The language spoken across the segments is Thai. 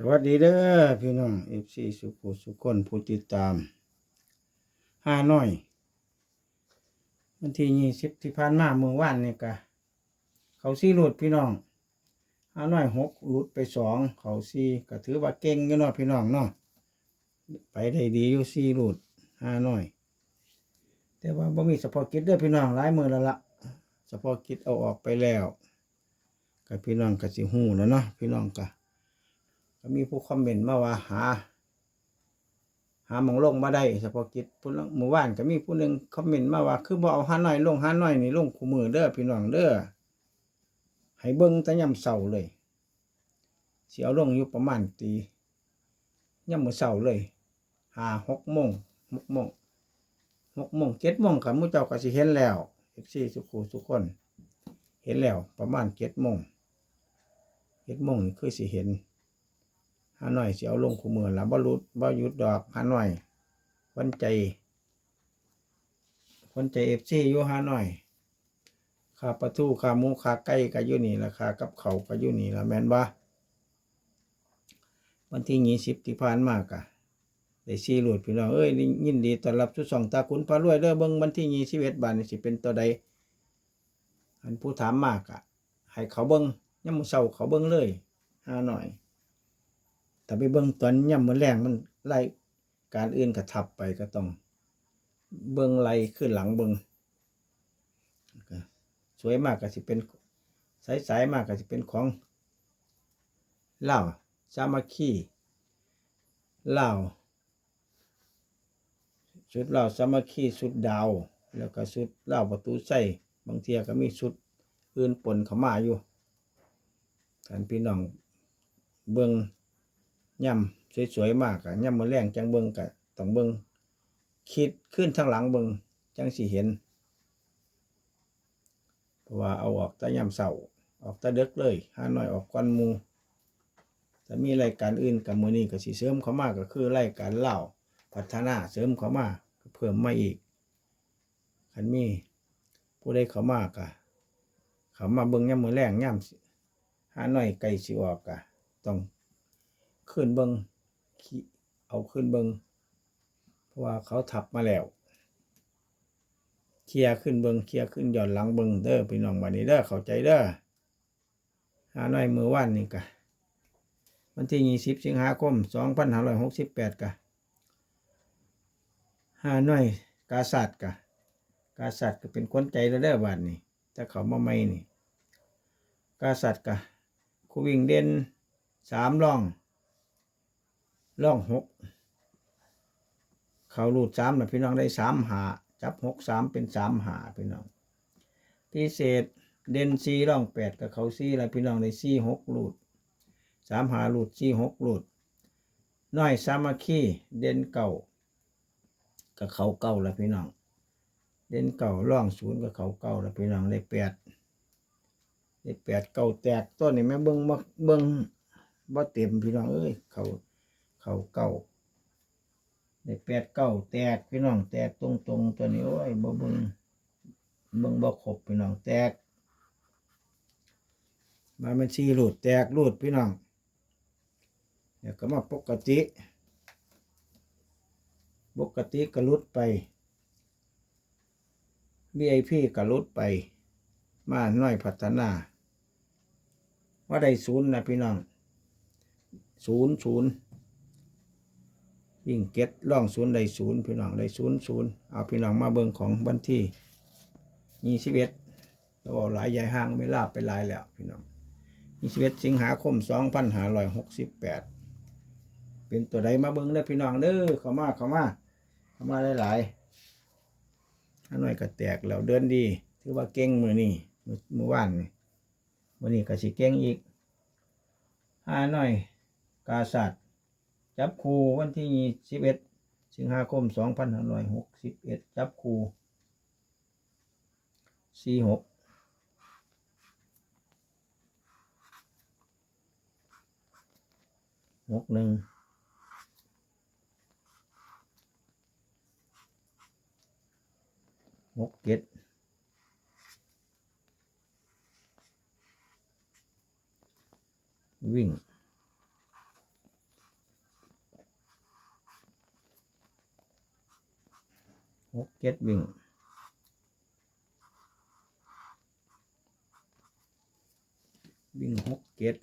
สวัสดีเด้อพี่น้องเอฟซีสุขุสุขคนผู้ติดตามห้าน้อยวันที่ยี่สิบที่ผ่านมาเมื่อวานนี่กะเขาซี่หลุดพี่น้องห้าน้อยหกหลุดไปสองเขาซี่ก็ถือว่าเก่งอยู่เนาะพี่น้องเนาะไปได้ดีอยู่ซี่หลุดห้าน้อย แต่ว่าบ่มีเฉพาะกิจเด้อพี่น้องหลายมือแล้วละเฉพาะกิจเอาออกไปแล้วกับพี่น้องก็สิหูแล้วเนาะพี่น้องก็ก็ มีผู้คอมเมนต์มาว่าหา หาหมองลงมาได้เฉพาะกิจผู้ละหมู่บ้านก็มีผู้หนึ่งคอมเมนต์มาว่า คือบ่เอาหาหน่อยลงหาหน่อยนี่ลงคู่มือเด้อพี่น้องเด้อให้เบิ่งแต่ยามเช้าเลยเสิเอาลงอยู่ประมาณตียามมื้อเช้าเลยหาหกโมงหกโมงหกโมงเจ็ดโมงค่ะหมู่เจ้าก็สิเห็นแล้วเอฟซีสุขุสุกคน เห็นแล้วประมาณเจ็ดโมงเจ็ดโมงนี่คือสิเห็น หาหน่อยสิเอาลงคู่มือและบ่รุดบ่หยุดดอกหาหน่อยวันใจวันใจเอฟซีอยู่หาหน่อยคาปลาทูคามูค่าไก่ก็อยู่นี่ราคากับเขาก็อยู่นี่ละแม่นบ่วันที่ยี่สิบที่ผ่านมากะได้ซีหลุดพี่น้องเอ้ยยินดีต้อนรับทุกสองตาคุณพารวยเด้อเบิ่งวันที่ยี่สิบเอ็ดบาทนี่สิเป็นตัวใดอันผู้ถามมากะให้เขาเบิ่งยามมื้อเช้าเขาเบิ่งเลยหาหน่อย แต่ไปเบิ่งตอนย่ำมือแรงมันไล่การอื่นกระทับไปก็ต้อง เบิ่งไล่ขึ้นหลังเบิ่งสวยมากก็สิเป็นสายๆมากก็สิเป็นของเล่าสามัคคีเล่าชุดเล่าสามัคคีชุดดาว แล้วก็ชุดเล่าประตูใส่บางเทียก็มีชุดอื่นปนเข้ามาอยู่ท่านพี่น้องเบิ่ง ย่ำสวยๆมากอะย่ำมือแรงจังเบิงกะต้องเบิงคิดขึ้นทางหลังเบิงจังสิเห็น เพราะว่าเอาออกแต่ย่ำเสาออกแต่เด็กเลยหาหน่อยออกก้อนมูแต่มีรายการอื่นกับมือนี้ก็สิเสริมเข้ามาก็คือรายการเล่าพัฒนาเสริมเข้ามากเพิ่มมาอีกคันมีผู้ใดเข้ามากะเขามาเบิงย่ำมือแรงย่ำหาหน่อยไก่สิออกกะต้อง ขึ้นเบิงเอาขึ้นเบิงเพราะว่าเขาทับมาแล้ว เคลียร์ขึ้นเบิงเคลียร์ขึ้นหย่อนหลังเบิงเด้อพี่น้องวันนี้เด้อเข้าใจเด้อหาหน่อยมือว่านนี่กะวันที่ยี่สิบสิงหาคมสองพันห้าร้อยหกสิบแปดกะหาหน่อยกาสัตว์กะกาสัตว์ก็เป็นคนใจแล้วเด้อบ้านนี่แต่เขามาไม่นี่กาสัตว์กะคูวิ่งเด่นสามร่อง ร่องหกเขารูดสามนะพี่น้องได้สามหาจับหกสามเป็นสามหาพี่น้องพิเศษเด่นซีร่องแปดกับเขาซีแล้วพี่น้องได้ซีหกรูดสามหารูดซีหกรูดน้อยสามัคคีเด่นเก่ากับเขาเก่าแล้วพี่น้อง เด่นเก่าร่องศูนย์กับเขาเก่าแล้วพี่น้องได้แปดได้แปดเก่าแตกต้นนี่แม่เบิ้งเบิ้งบ่เต็มพี่น้องเอ้ยเขา เขาเก่าได้แปดเก้าแตกพี่น้องแตกตรงตรงตัวนี้โอ้ยบ่เบิ่งเบิ่งบ่ครบพี่น้องแตกมาเป็นชีรูดแตกรูดพี่น้องเดี๋ยวก็มาปกติ ปกติก็ลุดไป VIP ก็ลุดไป มาหน่อยพัฒนา ว่าได้ศูนย์นะพี่น้องศูนย์ศูนย์ วิ่งเก็ตล่องศูนย์ได้ศูนย์พี่น้องได้ศูนย์ศูนย์เอาพี่น้องมาเบิ่งของวันที่ยี่สิบเอ็ดเราบอกหลายยายห้างไม่ลาบไปหลายแล้วพี่น้องยี่สิบเอ็ดสิงหาคมสองพันห้าร้อยหกสิบแปดเป็นตัวใดมาเบิ่งเด้อพี่น้องเด้อเข้ามาเข้ามาเข้ามาหลายๆถ้าหน่อยก็แตกแล้วเดินดีถือว่าเก่งมือนี่มือว่านนี่วันนี้ก็สิเก่งอีกห้าหน่อยกาสัตว์ จับคู่วันที่สิบเอ็ดสิงหาคมสองพันห้าร้อยหกสิบเอ็ดจับคู่สี่หกหกหนึ่งหกเจ็ดวิ่ง หกเจ็ดวิ่งวิ่งหกเจ็ด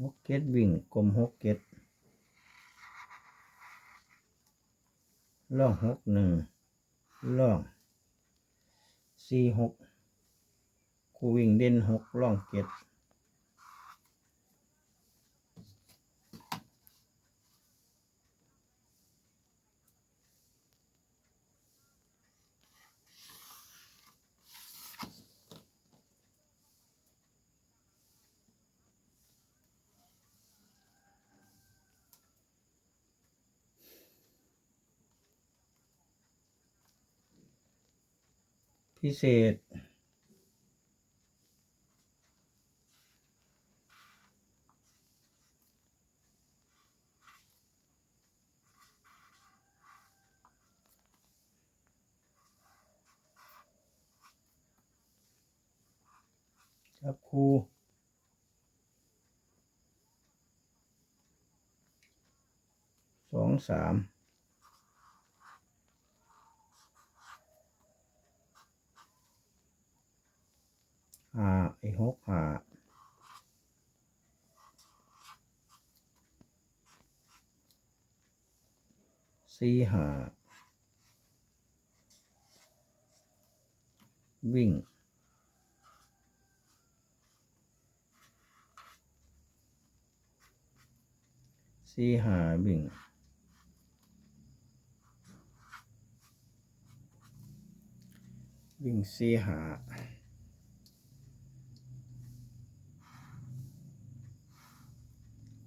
หกเจ็ดวิ่งกลมหกเจ็ดล่องหกหนึ่งล่องสี่หกคูวิ่งเด่นหกล่องเจ็ด พิเศษ ครับครูสองสาม ห้า ไอ้หกหาสี่หาวิ่งสี่หาวิ่งวิ่งสี่หา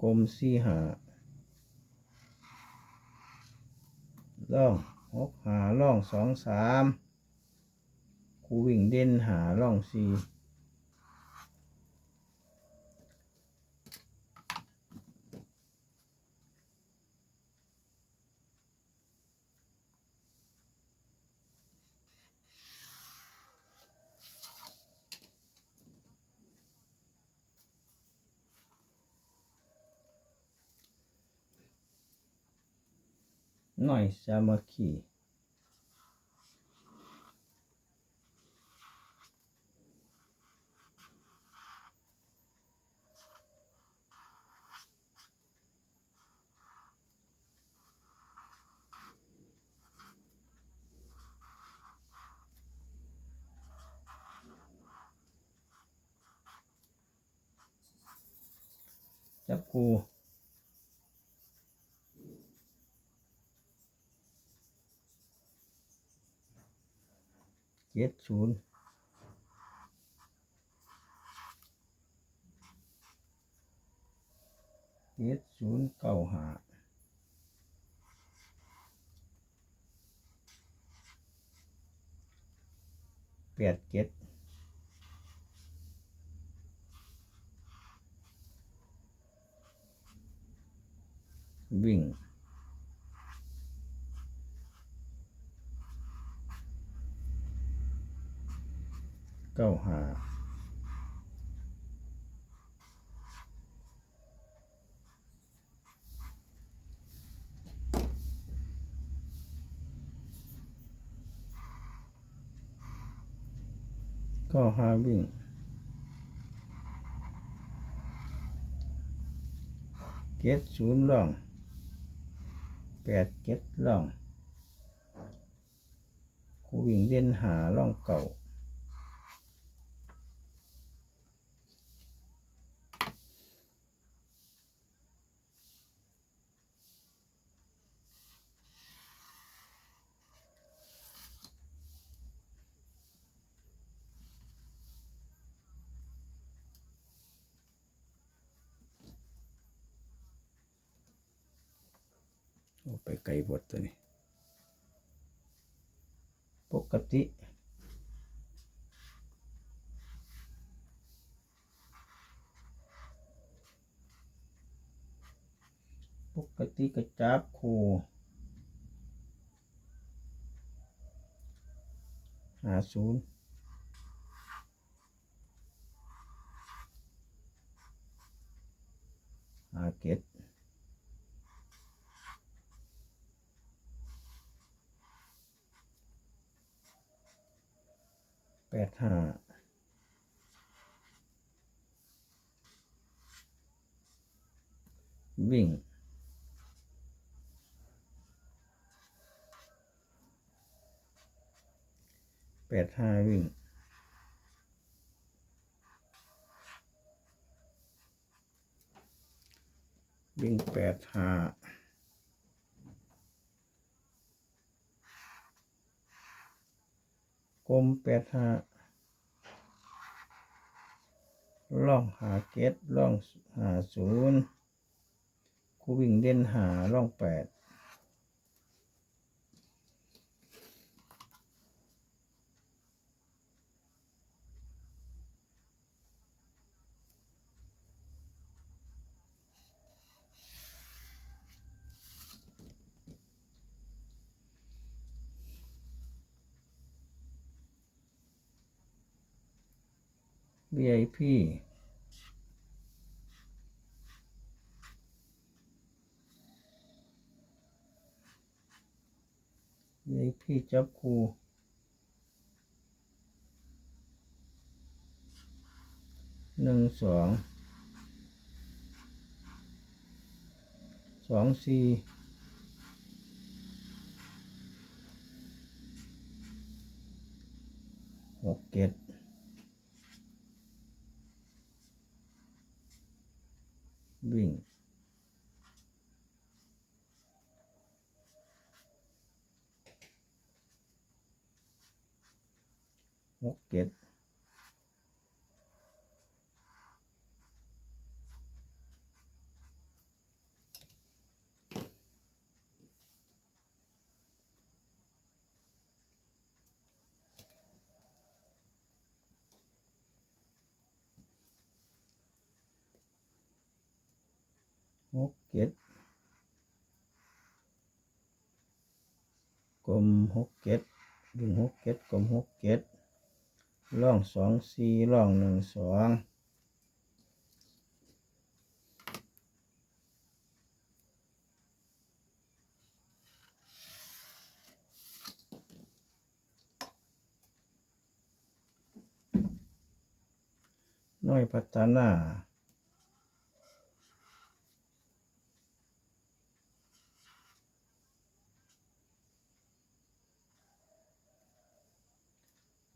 กลมสี่หาล่องหกหาล่องสองสามคูวิ่งเด่นหาล่องสี่ หน่อยสามัคคี จับกู เจ็ดศูนย์เจ็ดศูนย์เก้าหาแปดเจ็ดวิ่ง เก้าหาก้าหาวิ่งเจ็ดศูนย์ล่องแปดเจ็ดล่องคูวิ่งเด่นหาล่องเก่า โอ้ไปไกลบทตัวนี้ ปกติปกติก็จับคู่หาศูนย์หาเก็ด ปดห้าวิ่งแปดห้าวิ่งวิ่งแปดห้า กลมแปดห้าล่องหาเกตล่องหาศูนย์คูวิ่งเด่นหาล่องแปด VIP วีไอพีจับคูหนึ่งสองสองสี่หกเจ็ดวิ่ง หกเจ็ด หกเจ็ดกลมหกเจ็ดวิ่งหกเจ็ดกลมหกเจ็ดร่องสองสี่ร่องหนึ่งสองน้อยพัฒนา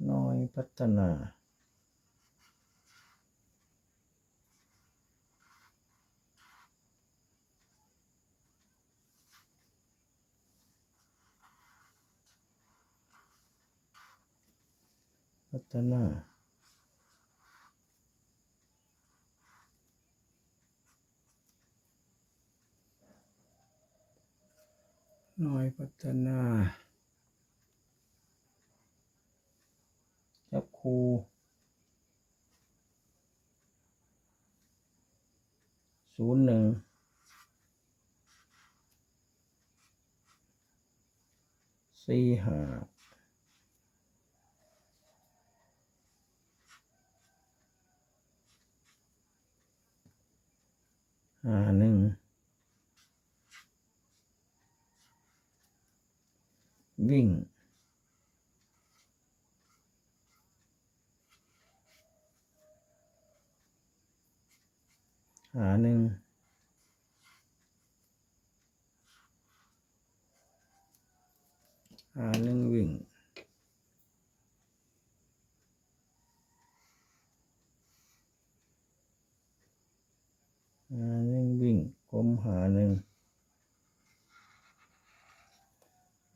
น้อยพั ฒนา พัฒนาน้อยพัฒนา จับ ครูศูนย์หนึ่งสี่ห้าห้าหนึ่งวิ่ง หาหนึ่งหาหนึ่งวิ่งหาหนึ่งวิ่งกลมหาหนึ่ง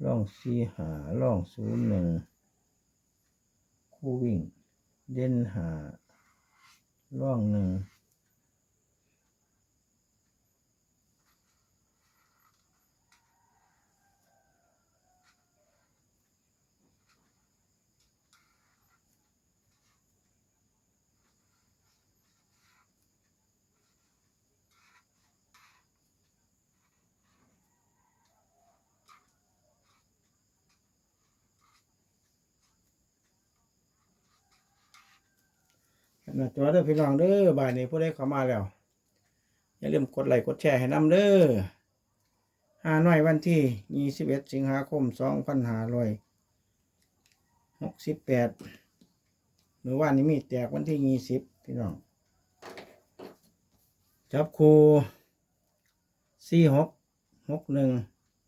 ร่องสี่หาร่องศูนย์หนึ่งคู่วิ่ง เด่นหาร่องหนึ่ง หน้าจอเด้อพี่น้องเด้อบ่ายนี้ผู้ใดเข้ามาแล้ว อย่าลืมกดไลค์กดแชร์ให้นำเด้อหาหน่อยวันที่ 21 สิงหาคม 2568เมื่อวานนี้มีแตกวันที่ยี่สิบพี่น้อง จับคูสี่หกหกหนึ่ง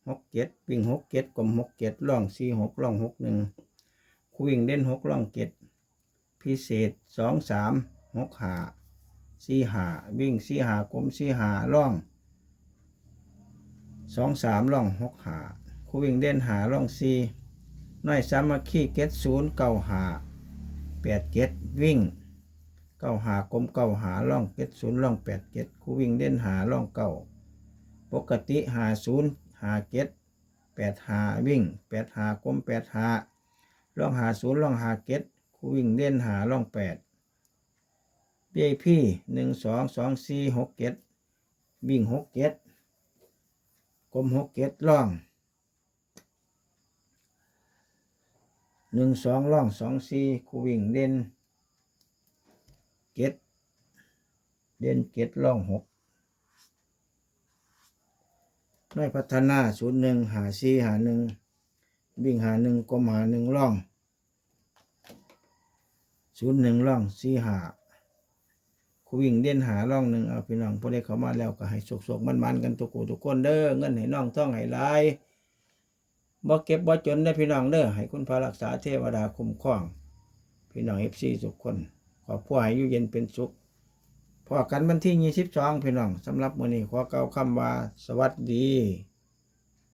หกเจ็ดวิ่งหกเจ็ดกลมหกเจ็ดล่องสี่หกล่องหกหนึ่งคูวิ่งเด่นหกล่องเจ็ด พิเศษสองสามหกหาสี่หาวิ่งสี่หากลมสี่หาล่องสองสามล่องหกหาคู่วิ่งเด่นหาล่องสี่น้อยสามัคคีเก็ดศูนย์เก้าหาแปดเก็ดวิ่งเก้าหากลมเก้าหาล่องเจ็ดศูนย์ล่องแปดเจ็ดคู่วิ่งเด่นหาล่องเก้าปกติหาศูนย์หาเจ็ดแปดหาวิ่งแปดหากลมแปดหาล่องหาศูนย์ล่องหาเจ็ด วิ่งเด่นหาล่องแปดเบี้ยพี่หนึ่งสองสองสี่หกเจ็ดวิ่งหกเจ็ดกลมหกเจ็ดล่องหนึ่งสองล่องสองสี่คูวิ่งเด่นเจ็ดเด่นเจ็ดล่องหกน้อยพัฒนาศูนย์หนึ่งหาสี่หาหนึ่งวิ่งหาหนึ่งกลมหาหนึ่งล่อง ศูนย์หนึ่งล่องสี่หาคูวิ่งเด่นหาล่องหนึ่งเอาพี่น้องพอได้เข้ามาแล้วก็ให้สุกๆมันๆกันทุกคนทุกคนเด้อเงินให้น้องท่องให้ลายบ่เก็บบ่จนได้พี่น้องเด้อให้คุณพระรักษาเทวดาคุ้มครอง พี่น้องเอฟซีทุกคน ขอผู้ให้อยู่เย็นเป็นสุขพอกันวันที่ยี่สิบสองพี่น้องสำหรับมื้อนี้ขอเก่าคำว่าสวัสดี